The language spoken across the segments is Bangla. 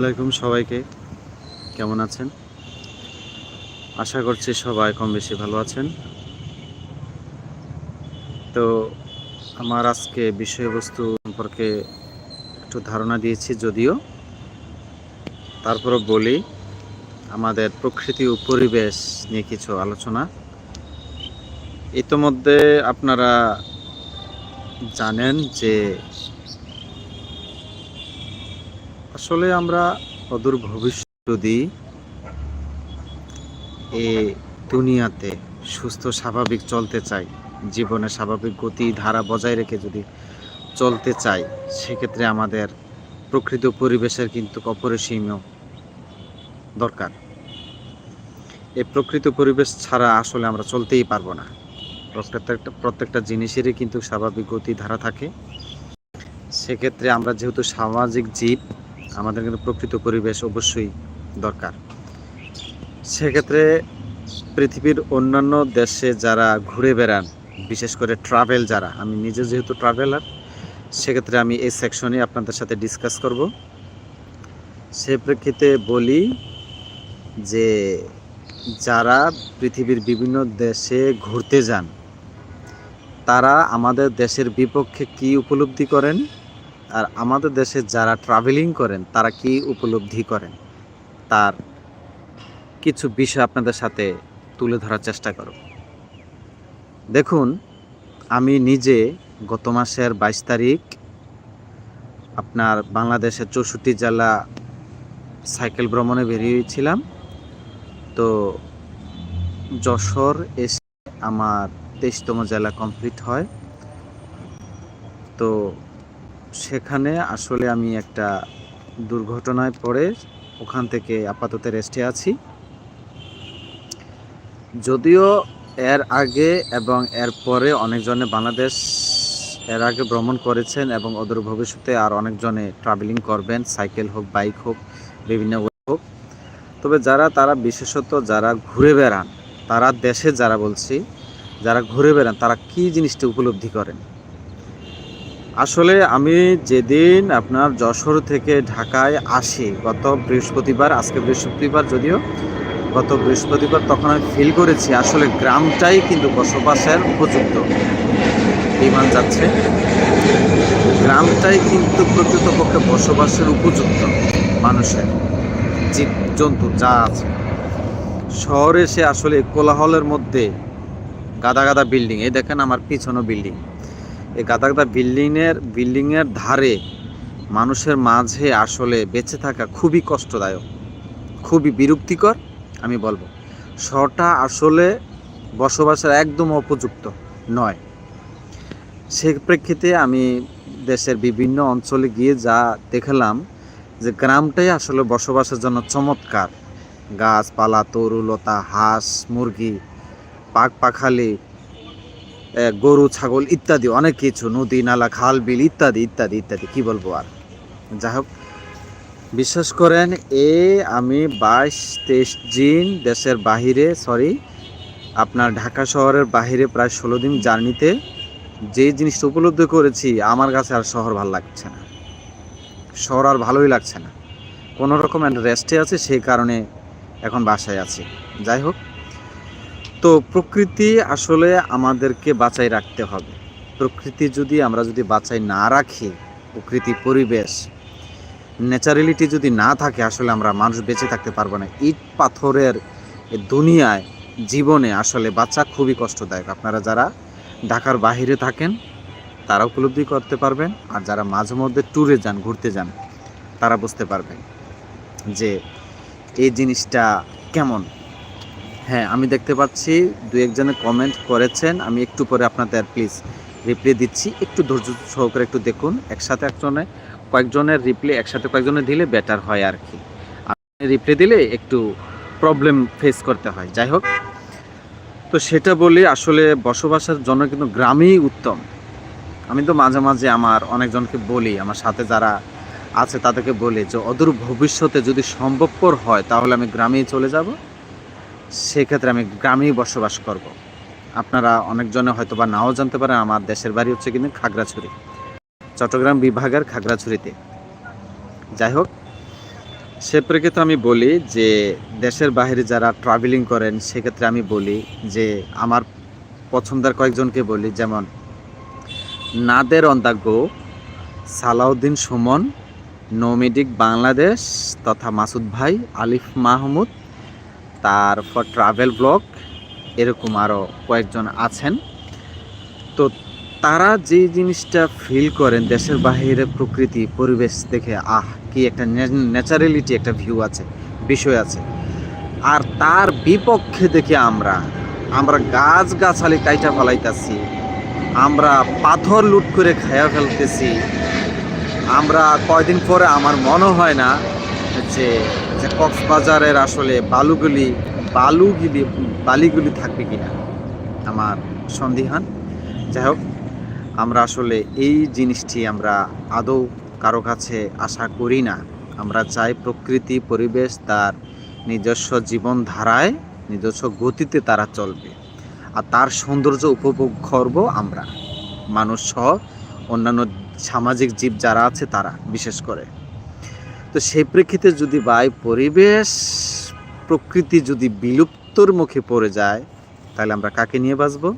আলাইকুম সবাইকে। কেমন আছেন? আশা করছি সবাই কম বেশি ভালো আছেন। তো আমার আজকে বিষয়বস্তু সম্পর্কে একটু ধারণা দিয়েছি যদিও। তারপরও বলি, আমাদের প্রকৃতি ও পরিবেশ নিয়ে কিছু আলোচনা। ইতোমধ্যে আপনারা জানেন যে আসলে আমরা অদূর ভবিষ্যৎ যদি এ দুনিয়াতে সুস্থ, স্বাভাবিক চলতে চাই, জীবনে স্বাভাবিক গতি, ধারা বজায় রেখে যদি চলতে চাই, সেক্ষেত্রে আমাদের প্রকৃত পরিবেশের কিন্তু অপরিসীম দরকার। এই প্রকৃত পরিবেশ ছাড়া আসলে আমরা চলতেই পারব না। প্রত্যেকটা প্রত্যেকটা জিনিসেরই কিন্তু স্বাভাবিক গতি, ধারা থাকে। সেক্ষেত্রে আমরা যেহেতু সামাজিক জীব আমাদের কিন্তু প্রকৃত পরিবেশ অবশ্যই দরকার। সেক্ষেত্রে পৃথিবীর অন্যান্য দেশে যারা ঘুরে বেড়ান, বিশেষ করে ট্রাভেল যারা, আমি নিজে যেহেতু ট্রাভেলার সেক্ষেত্রে আমি এই সেকশনে আপনাদের সাথে ডিসকাস করব। সে প্রেক্ষিতে বলি যে যারা পৃথিবীর বিভিন্ন দেশে ঘুরতে যান, তারা আমাদের দেশের বিপক্ষে কি উপলব্ধি করেন? আর আমাদের দেশে যারা ট্রাভেলিং করেন, তারা কি উপলব্ধি করেন? তার কিছু বিষয় আপনাদের সাথে তুলে ধরার চেষ্টা করব। দেখুন, আমি নিজে গত মাসের বাইশ তারিখ আপনার বাংলাদেশের চৌষট্টি জেলা সাইকেল ভ্রমণে বেরিয়েছিলাম। তো যশোর এসে আমার তেইশতম জেলা কমপ্লিট হয়। তো সেখানে আসলে আমি একটা দুর্ঘটনায় পড়ে ওখান থেকে আপাতত রেস্টে আছি। যদিও এর আগে এবং এর পরে অনেকজনে বাংলাদেশ এর আগে ভ্রমণ করেছেন এবং অদূর ভবিষ্যতে আর অনেকজনে ট্রাভেলিং করবেন সাইকেল হোক বাইক হোক, বিভিন্ন হোক। তবে যারা, তারা বিশেষত যারা ঘুরে বেড়ান, তারা দেশে যারা বলছি, যারা ঘুরে বেড়ান, তারা কি জিনিসটা উপলব্ধি করেন? আসলে আমি যেদিন আপনার যশোর থেকে ঢাকায় আসি, গত বৃহস্পতিবার, আজকে বৃহস্পতিবার যদিও, গত বৃহস্পতিবার তখন আমি ফিল করেছি আসলে গ্রামটাই কিন্তু বসবাসের উপযুক্ত। বিমান যাচ্ছে। গ্রামটাই কিন্তু প্রকৃতপক্ষে বসবাসের উপযুক্ত মানুষের জীব জন্তু যা আছে। শহরে সে আসলে কোলাহলের মধ্যে গাদা গাদা বিল্ডিং এই দেখেন আমার পিছনে বিল্ডিং এই গাদা গাদা বিল্ডিংয়ের বিল্ডিংয়ের ধারে মানুষের মাঝে আসলে বেঁচে থাকা খুবই কষ্টদায়ক, খুবই বিরক্তিকর, আমি বলব। শহরটা আসলে বসবাসের একদম উপযুক্ত নয়। সে প্রেক্ষিতে আমি দেশের বিভিন্ন অঞ্চলে গিয়ে যা দেখলাম যে গ্রামটাই আসলে বসবাসের জন্য চমৎকার। গাছপালা, তরুলতা, হাঁস, মুরগি, পাক পাখালি গরু, ছাগল ইত্যাদি, অনেক কিছু, নদী, নালা, খাল, বিল ইত্যাদি ইত্যাদি ইত্যাদি, কি বলব আর? যাই হোক, বিশ্বাস করেন, এ আমি বাইশ তেইশ দিন দেশের বাহিরে সরি আপনার ঢাকা শহরের বাহিরে প্রায় ষোলো দিন জার্নিতে যে জিনিসটা উপলব্ধি করেছি, আমার কাছে আর শহর ভালো লাগছে না। শহর আর ভালোই লাগছে না। কোনো রকম রেস্টে আছে, সেই কারণে এখন বাসায় আছি। যাই হোক তো প্রকৃতি আসলে আমাদেরকে বাঁচাই রাখতে হবে। প্রকৃতি যদি আমরা যদি বাঁচাই না রাখি, প্রকৃতি পরিবেশ, ন্যাচারালিটি যদি না থাকে, আসলে আমরা মানুষ বেঁচে থাকতে পারব না। ইট পাথরের দুনিয়ায় জীবনে আসলে বাচ্চা খুবই কষ্টদায়ক। আপনারা যারা ঢাকার বাইরে থাকেন, তারা উপলব্ধি করতে পারবেন, আর যারা মাঝে মধ্যে ট্যুরে যান, ঘুরতে যান, তারা বুঝতে পারবেন যে এই জিনিসটা কেমন। হ্যাঁ আমি দেখতে পাচ্ছি দু একজনে কমেন্ট করেছেন। আমি একটু পরে আপনাদের প্লিজ রিপ্লাই দিচ্ছি। একটু ধৈর্য সহকারে একটু দেখুন। একসাথে একজনে, কয়েকজনের রিপ্লাই একসাথে কয়েকজনে দিলে বেটার হয় আর কি। আপনি রিপ্লাই দিলে একটু প্রবলেম ফেস করতে হয়। যাই হোক। তো সেটা বলি, আসলে বসবাসের জন্য কিন্তু গ্রামেই উত্তম। আমি তো মাঝে মাঝে আমার অনেকজনকে বলি, আমার সাথে যারা আছে তাদেরকে বলি যে, অদূর ভবিষ্যতে যদি সম্ভবপর হয়, তাহলে আমি গ্রামেই চলে যাব। সেক্ষেত্রে আমি গ্রামেই বসবাস করব। আপনারা অনেকজনে হয়তো বা নাও জানতে পারেন, আমার দেশের বাড়ি হচ্ছে কিন্তু খাগড়াছড়ি চট্টগ্রাম বিভাগের খাগড়াছড়িতে যাই হোক, সে প্রেক্ষিতে আমি বলি যে, দেশের বাইরে যারা ট্রাভেলিং করেন, সেক্ষেত্রে আমি বলি যে, আমার পছন্দের কয়েকজনকে বলি, যেমন নাদের অন সালাউদ্দিন সুমন, নোমেডিক বাংলাদেশ, তথা মাসুদ ভাই, আলিফ মাহমুদ তারপর ট্রাভেল ব্লগ এরকম আরও কয়েকজন আছেন। তো তারা যে জিনিসটা ফিল করেন, দেশের বাইরে প্রকৃতি, পরিবেশ দেখে, আহ, কি একটা ন্যাচারালিটি একটা ভিউ আছে, বিষয় আছে। আর তার বিপক্ষে দেখে আমরা আমরা গাছ গাছালি কাইটা ফেলাইতাছি, আমরা পাথর লুট করে খায়া ফেলতেছি। আমরা কয়দিন পরে আমার মনে হয় না যে যে কক্সবাজারের আসলে বালুগুলি বালুগুলি, বালিগুলি থাকবে কিনা, আমার সন্দিহান। যাই হোক, আমরা আসলে এই জিনিসটি আমরা আদৌ কারও কাছে আশা করি না। আমরা চাই প্রকৃতি, পরিবেশ তার নিজস্ব জীবনধারায়, নিজস্ব গতিতে তারা চলবে। আর তার সৌন্দর্য উপভোগ করব আমরা। মানুষ সহ অন্যান্য সামাজিক জীব যারা আছে তারা, বিশেষ করে। তো সেই প্রেক্ষিতে যদি বাই পরিবেশ, প্রকৃতি যদি বিলুপ্তর মুখে পড়ে যায়, তাহলে আমরা কাকে নিয়ে বাঁচবো?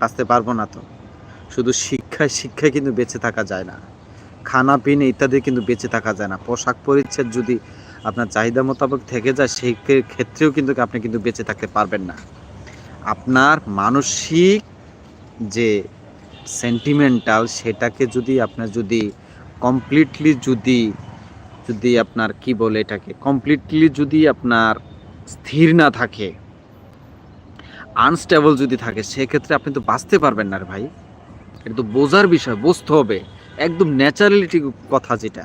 বাঁচতে পারব না তো। শুধু শিক্ষায় শিক্ষায় কিন্তু বেঁচে থাকা যায় না। খানা, পিনে ইত্যাদি কিন্তু বেঁচে থাকা যায় না। পোশাক পরিচ্ছদ যদি আপনার চাহিদা মোতাবেক থেকে যায়, সেই ক্ষেত্রেও কিন্তু আপনি কিন্তু বেঁচে থাকতে পারবেন না। আপনার মানসিক যে সেন্টিমেন্টাল সেটাকে যদি আপনার যদি কমপ্লিটলি যদি যদি আপনার, কি বলে এটাকে কমপ্লিটলি যদি আপনার স্থির না থাকে আনস্টেবল যদি থাকে, সেক্ষেত্রে আপনি তো বাঁচতে পারবেন না ভাই। এটা তো বোঝার বিষয়, বুঝতে হবে। একদম ন্যাচারালিটি কথা যেটা।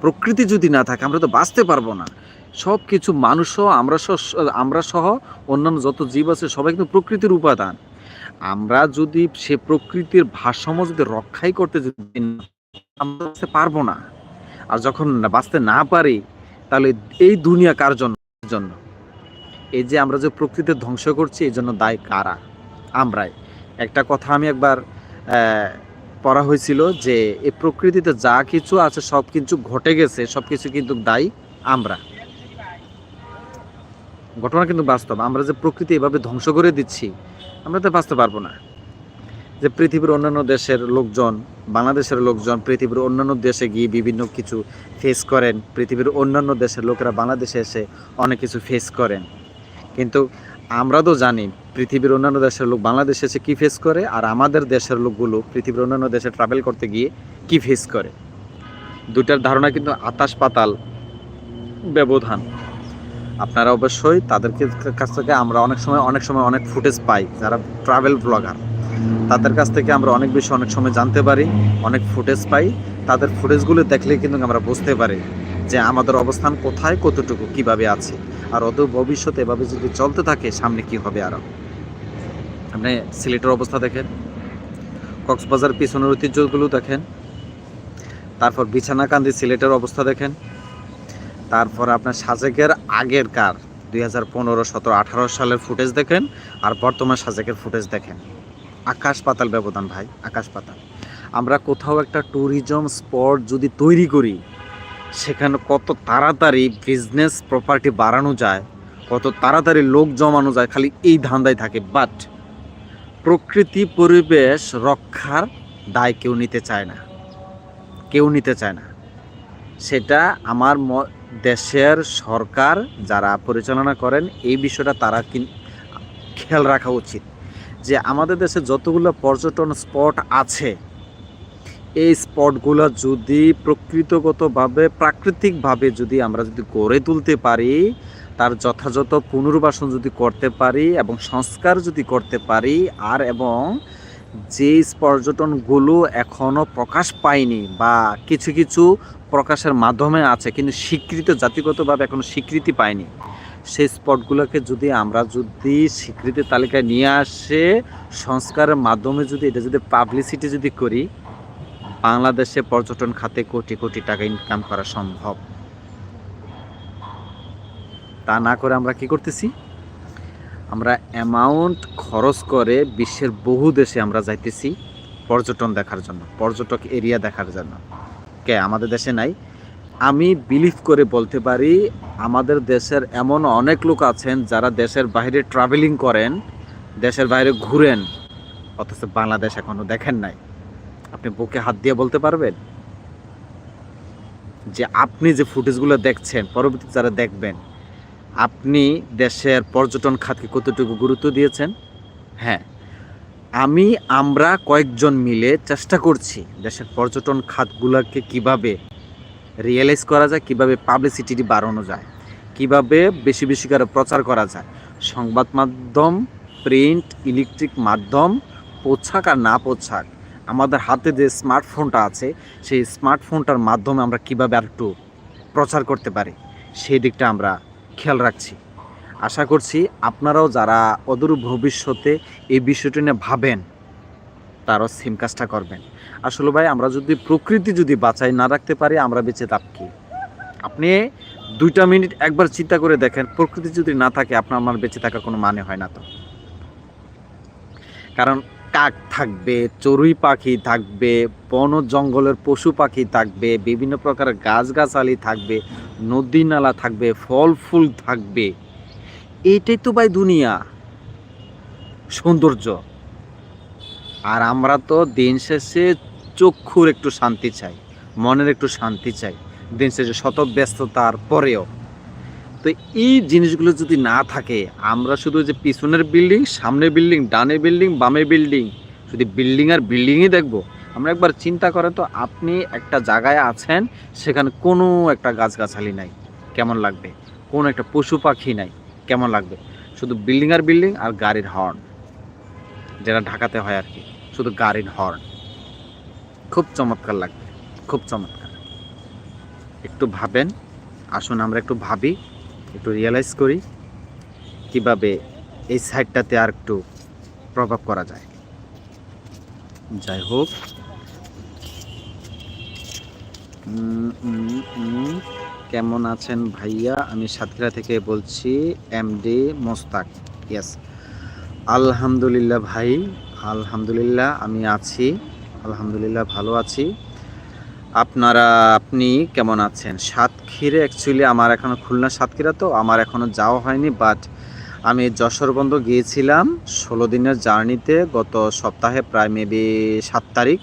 প্রকৃতি যদি না থাকে, আমরা তো বাঁচতে পারব না। সব কিছু মানুষ সহ, আমরা সহ আমরা সহ, অন্যান্য যত জীব আছে, সবাই কিন্তু প্রকৃতির উপাদান। আমরা যদি সে প্রকৃতির ভারসাম্য যদি রক্ষাই করতে যদি আমরা পারব না। আর যখন বাঁচতে না পারি, তাহলে এই দুনিয়া কার জন্য? এই যে আমরা যে প্রকৃতি ধ্বংস করছি, এই জন্য দায় কারা? আমরাই। একটা কথা আমি একবার পড়া হয়েছিল যে, এই প্রকৃতিতে যা কিছু আছে, সব কিছু ঘটে গেছে, সব কিছু কিন্তু দায়ী আমরা। ঘটনা কিন্তু বাস্তব। আমরা যে প্রকৃতি এভাবে ধ্বংস করে দিচ্ছি, আমরা তো বাঁচতে পারব না। যে পৃথিবীর অন্যান্য দেশের লোকজন, বাংলাদেশের লোকজন পৃথিবীর অন্যান্য দেশে গিয়ে বিভিন্ন কিছু ফেস করেন। পৃথিবীর অন্যান্য দেশের লোকেরা বাংলাদেশে এসে অনেক কিছু ফেস করেন। কিন্তু আমরা তো জানি পৃথিবীর অন্যান্য দেশের লোক বাংলাদেশে এসে কী ফেস করে আর আমাদের দেশের লোকগুলো পৃথিবীর অন্যান্য দেশে ট্রাভেল করতে গিয়ে কী ফেস করে। দুটার ধারণা কিন্তু আকাশ পাতাল ব্যবধান। আপনারা অবশ্যই তাদেরকে কাছ থেকে আমরা অনেক সময় অনেক সময় অনেক ফুটেজ পাই যারা ট্রাভেল ব্লগার তাদের কাছ থেকে আমরা অনেক বেশি, অনেক সময় জানতে পারি, অনেক ফুটেজ পাই। তাদের ফুটেজগুলো দেখলে কিন্তু আমরা বুঝতে পারি যে আমাদের অবস্থান কোথায়, কতটুকু, কীভাবে আছে। আর অত ভবিষ্যতে এভাবে যদি চলতে থাকে, সামনে কি হবে আরও আপনি সিলেটের অবস্থা দেখেন, কক্সবাজার পিছনের ঐতিহ্যগুলো দেখেন, তারপর বিছানাকান্দি সিলেটের অবস্থা দেখেন, তারপর আপনার সাজেকের আগের কার দুই হাজার পনেরো, সতেরো, আঠারো সালের ফুটেজ দেখেন, আর বর্তমান সাজেকের ফুটেজ দেখেন। আকাশ পাতাল ব্যবধান, ভাই, আকাশ পাতাল। আমরা কোথাও একটা ট্যুরিজম স্পট যদি তৈরি করি, সেখানে কত তাড়াতাড়ি বিজনেস প্রপার্টি বাড়ানো যায়, কত তাড়াতাড়ি লোক জমানো যায়, খালি এই ধান্দায় থাকে। বাট প্রকৃতি পরিবেশ রক্ষার দায় কেউ নিতে চায় না। কেউ নিতে চায় না। সেটা আমার দেশের সরকার যারা পরিচালনা করেন, এই বিষয়টা তারা খেয়াল রাখা উচিত। যে আমাদের দেশে যতগুলো পর্যটন স্পট আছে, এই স্পটগুলো যদি প্রকৃতগতভাবে, প্রাকৃতিকভাবে যদি আমরা যদি গড়ে তুলতে পারি, তার যথাযথ পুনর্বাসন যদি করতে পারি এবং সংস্কার যদি করতে পারি, আর এবং যে পর্যটনগুলো এখনও প্রকাশ পায়নি বা কিছু কিছু প্রকাশের মাধ্যমে আছে, কিন্তু স্বীকৃত, জাতিগতভাবে এখনও স্বীকৃতি পায়নি সেই স্পটগুলোকে যদি আমরা যদি স্বীকৃতির তালিকায় নিয়ে আসে, সংস্কারের মাধ্যমে যদি এটা যদি পাবলিসিটি যদি করি, বাংলাদেশে পর্যটন খাতে কোটি কোটি টাকা ইনকাম করা সম্ভব। তা না করে আমরা কি করতেছি? আমরা অ্যামাউন্ট খরচ করে বিশ্বের বহু দেশে আমরা যাইতেছি পর্যটন দেখার জন্য, পর্যটক এরিয়া দেখার জন্য। কে? আমাদের দেশে নাই। আমি বিলিভ করে বলতে পারি, আমাদের দেশের এমন অনেক লোক আছেন যারা দেশের বাইরে ট্রাভেলিং করেন, দেশের বাইরে ঘুরেন, অথচ বাংলাদেশ এখনও দেখেন নাই। আপনি বুকে হাত দিয়ে বলতে পারবেন? যে আপনি যে ফুটেজগুলো দেখছেন পরবর্তী যারা দেখবেন, আপনি দেশের পর্যটন খাতকে কতটুকু গুরুত্ব দিয়েছেন? হ্যাঁ আমি, আমরা কয়েকজন মিলে চেষ্টা করছি দেশের পর্যটন খাতগুলোকে কীভাবে রিয়েলাইজ করা যায়, কীভাবে পাবলিসিটি বাড়ানো যায়, কীভাবে বেশি বেশি করে প্রচার করা যায়। সংবাদ মাধ্যম প্রিন্ট ইলেকট্রিক মাধ্যম, পোছাক আর না পোছাক, আমাদের হাতে যে স্মার্টফোনটা আছে, সেই স্মার্টফোনটার মাধ্যমে আমরা কীভাবে আর একটু প্রচার করতে পারি, সেই দিকটা আমরা খেয়াল রাখছি। আশা করছি আপনারাও যারা অদূর ভবিষ্যতে এই বিষয়টি নিয়ে ভাবেন, তারাও সেম কাজটা করবেন। আসলে ভাই, আমরা যদি প্রকৃতি যদি বাঁচাই না রাখতে পারি, আমরা বেঁচে থাক আপনি দুইটা মিনিট একবার চিন্তা করে দেখেন, প্রকৃতি যদি না থাকে, আপনার আমার বেঁচে থাকার কোনো মানে হয় না তো। কারণ কাক থাকবে, চড়ুই পাখি থাকবে, বন জঙ্গলের পশু পাখি থাকবে, বিভিন্ন প্রকারের গাছগাছালি থাকবে, নদী নালা থাকবে, ফল ফুল থাকবে। এটাই তো ভাই দুনিয়া, সৌন্দর্য। আর আমরা তো দিন শেষে চক্ষুর একটু শান্তি চাই, মনের একটু শান্তি চাই, দিন শেষে শত ব্যস্ততার পরেও। তো এই জিনিসগুলো যদি না থাকে, আমরা শুধু যে পিছনের বিল্ডিং সামনে বিল্ডিং ডানে বিল্ডিং বামে বিল্ডিং, শুধু বিল্ডিং আর বিল্ডিংই দেখব। আমরা একবার চিন্তা করেন তো আপনি একটা জায়গায় আছেন, সেখানে কোনো একটা গাছগাছালি নাই। কেমন লাগবে? কোনো একটা পশু পাখি নাই। কেমন লাগবে? শুধু বিল্ডিং আর বিল্ডিং আর গাড়ির হর্ন, যেটা ঢাকাতে হয় আর কি। শুধু গাড়ির হর্ন। খুব চমৎকার লাগবে, খুব চমৎকার। একটু ভাবেন, আসুন আমরা একটু ভাবি, একটু রিয়েলাইজ করি কীভাবে এই সাইডটাতে আর একটু প্রভাব করা যায়। যাই হোক কেমন আছেন ভাইয়া? আমি সাতক্ষীরা থেকে বলছি এমডি মোস্তাক। ইয়েস আলহামদুলিল্লাহ ভাই, আলহামদুলিল্লাহ, আমি আছি। আলহামদুলিল্লাহ, ভালো আছি। আপনারা, আপনি কেমন আছেন? সাতক্ষীরে অ্যাকচুয়ালি আমার এখনও খুলনা সাতক্ষীরা তো, আমার এখনও যাওয়া হয়নি বাট আমি যশোর বন্ধ গিয়েছিলাম ষোলো দিনের জার্নিতে গত সপ্তাহে, প্রায় মেবি সাত তারিখ।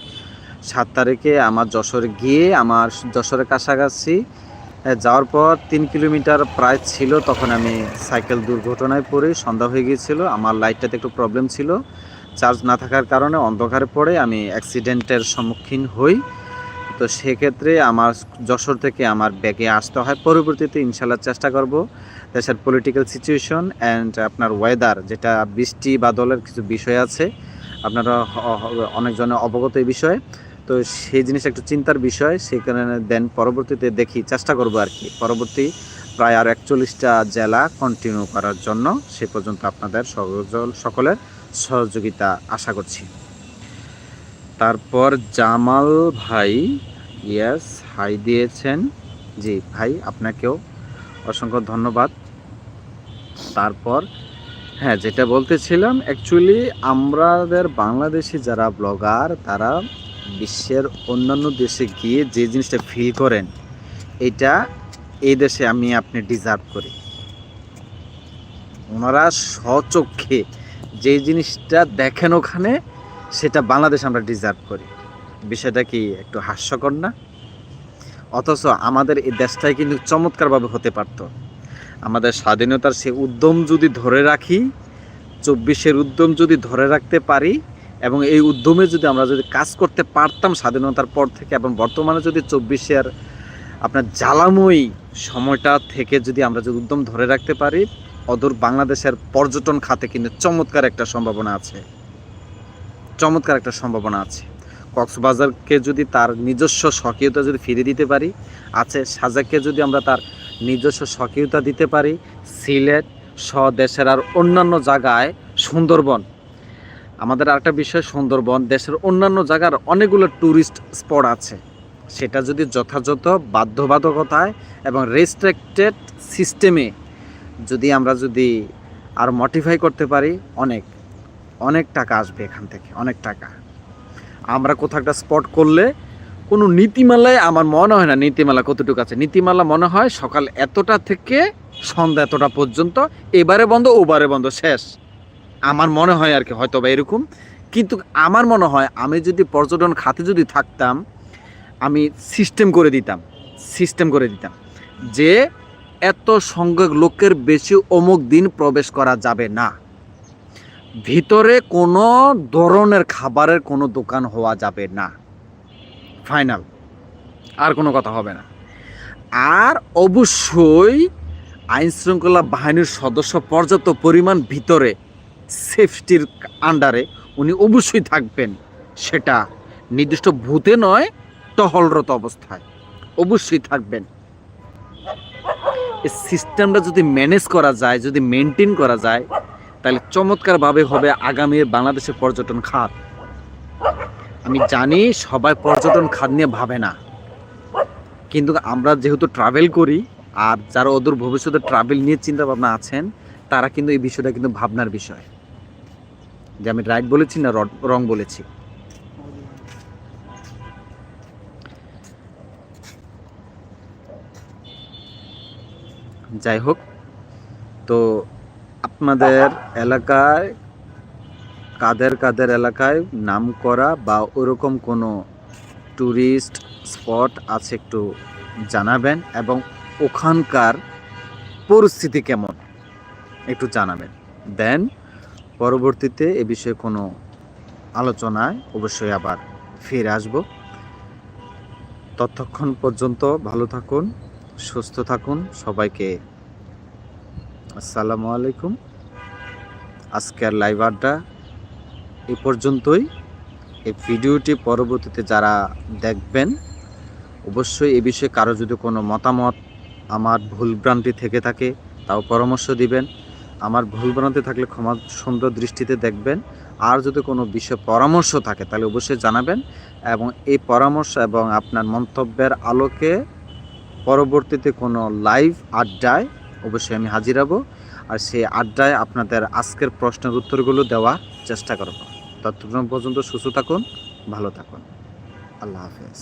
সাত তারিখে আমার যশোর গিয়ে আমার যশোরের কাছাকাছি যাওয়ার পর তিন কিলোমিটার প্রায় ছিল, তখন আমি সাইকেল দুর্ঘটনায় পড়ে সন্ধ্যা হয়ে গিয়েছিল, আমার লাইটটাতে একটু প্রবলেম ছিল। চার্জ না থাকার কারণে অন্ধকারে পড়ে আমি অ্যাক্সিডেন্টের সম্মুখীন হই। তো সেক্ষেত্রে আমার যশোর থেকে আমার ব্যাগে আসতে হয়। পরবর্তীতে ইনশাল্লাহ চেষ্টা করব দেশের পলিটিক্যাল সিচুয়েশন অ্যান্ড আপনার ওয়েদার যেটা বৃষ্টি বাদলের কিছু বিষয় আছে। আপনারা অনেকজনে অবগত এই বিষয়ে। তো সেই জিনিস একটু চিন্তার বিষয়, সেই কারণে দেন পরবর্তীতে দেখি, চেষ্টা করব আর কি। পরবর্তী প্রায় আর একচল্লিশটা জেলা কন্টিনিউ করার জন্য। সে পর্যন্ত আপনাদের সকলের সহযোগিতা আশা করছি। তারপর জামাল ভাই ইয়াস হাই দিয়েছেন। জি, ভাই, আপনাকেও অসংখ্য ধন্যবাদ। তারপর হ্যাঁ যেটা বলতেছিলাম অ্যাকচুয়ালি আমাদের বাংলাদেশি যারা ব্লগার তারা বিশ্বের অন্যান্য দেশে গিয়ে যে জিনিসটা ফিল করেন, এটা এই দেশে আমি আপনি ডিজার্ভ করি। ওনারা স্বচক্ষে যে জিনিসটা দেখেন ওখানে, সেটা বাংলাদেশ আমরা ডিজার্ভ করি। বিষয়টা কি একটু হাস্যকর না? অথচ আমাদের এই দেশটাই কিন্তু চমৎকারভাবে হতে পারত। আমাদের স্বাধীনতার সে উদ্যম যদি ধরে রাখি, চব্বিশের উদ্যম যদি ধরে রাখতে পারি, এবং এই উদ্যমে যদি আমরা যদি কাজ করতে পারতাম স্বাধীনতার পর থেকে, এবং বর্তমানে যদি চব্বিশের আপনার জ্বালাময়ী সময়টা থেকে যদি আমরা যদি উদ্যম ধরে রাখতে পারি অদূর বাংলাদেশের পর্যটন খাতে কিন্তু চমৎকার একটা সম্ভাবনা আছে। চমৎকার একটা সম্ভাবনা আছে। কক্সবাজারকে যদি তার নিজস্ব স্বকীয়তা যদি ফিরে দিতে পারি, আছে সাজাককে যদি আমরা তার নিজস্ব স্বকীয়তা দিতে পারি, সিলেট স্বদেশের আর অন্যান্য জায়গায় সুন্দরবন। আমাদের আরেকটা বিষয়, সুন্দরবন দেশের অন্যান্য জায়গার অনেকগুলো ট্যুরিস্ট স্পট আছে। সেটা যদি যথাযথ বাধ্যবাধকতায় এবং রেস্ট্রিক্টেড সিস্টেমে যদি আমরা যদি আর মডিফাই করতে পারি, অনেক অনেক টাকা আসবে এখান থেকে, অনেক টাকা। আমরা কোথাও একটা স্পট করলে কোনো নীতিমালায় আমার মনে হয় না নীতিমালা কতটুকু আছে। নীতিমালা মনে হয় সকাল এতটা থেকে সন্ধ্যা এতটা পর্যন্ত, এবারে বন্ধ, ওবারে বন্ধ, শেষ। আমার মনে হয় আর কি, হয়তো বা এরকম। কিন্তু আমার মনে হয় আমি যদি পর্যটন খাতে যদি থাকতাম, আমি সিস্টেম করে দিতাম সিস্টেম করে দিতাম। যে এত সংখ্যক লোকের বেশি অমুক দিন প্রবেশ করা যাবে না। ভিতরে কোনো ধরনের খাবারের কোনো দোকান হওয়া যাবে না। ফাইনাল, আর কোনো কথা হবে না। আর অবশ্যই আইন শৃঙ্খলা বাহিনীর সদস্য পর্যাপ্ত পরিমাণ ভিতরে সেফটির আন্ডারে উনি অবশ্যই থাকবেন। সেটা নির্দিষ্ট ভূতে নয়, টহলরত অবস্থায় অবশ্যই থাকবেন। এই সিস্টেমটা যদি ম্যানেজ করা যায়, যদি মেনটেন করা যায়, তাহলে চমৎকারভাবে হবে আগামী বাংলাদেশের পর্যটন খাত। আমি জানি সবাই পর্যটন খাত নিয়ে ভাবে না। কিন্তু আমরা যেহেতু ট্রাভেল করি, আর যারা অদূর ভবিষ্যতে ট্রাভেল নিয়ে চিন্তা ভাবনা আছেন, তারা কিন্তু এই বিষয়টা কিন্তু ভাবনার বিষয়। যে আমি রাইট বলেছি না রং বলেছি? যাই হোক, তো আপনাদের এলাকায়, কাদের কাদের এলাকায় নাম করা বা ওরকম কোনো ট্যুরিস্ট স্পট আছে একটু জানাবেন এবং ওখানকার পরিস্থিতি কেমন একটু জানাবেন। দেন পরবর্তীতে এ বিষয়ে কোনো আলোচনায় অবশ্যই আবার ফিরে আসব। ততক্ষণ পর্যন্ত ভালো থাকুন। সুস্থ থাকুন, সবাইকে আসসালামু আলাইকুম। আজকের লাইভ আড্ডা এ পর্যন্তই। এই ভিডিওটি পরবর্তীতে যারা দেখবেন, অবশ্যই এ বিষয়ে কারও যদি কোনো মতামত আমার ভুলভ্রান্তি থেকে থাকে, তাও পরামর্শ দিবেন। আমার ভুলভ্রান্তি থাকলে ক্ষমা সুন্দর দৃষ্টিতে দেখবেন। আর যদি কোনো বিষয়ে পরামর্শ থাকে, তাহলে অবশ্যই জানাবেন। এবং এই পরামর্শ এবং আপনার মন্তব্যের আলোকে পরবর্তীতে কোনো লাইভ আড্ডায় অবশ্যই আমি হাজির হব। আর সেই আড্ডায় আপনাদের আজকের প্রশ্নের উত্তরগুলো দেওয়ার চেষ্টা করব। ততক্ষণ পর্যন্ত সুস্থ থাকুন, ভালো থাকুন। আল্লাহ হাফেজ।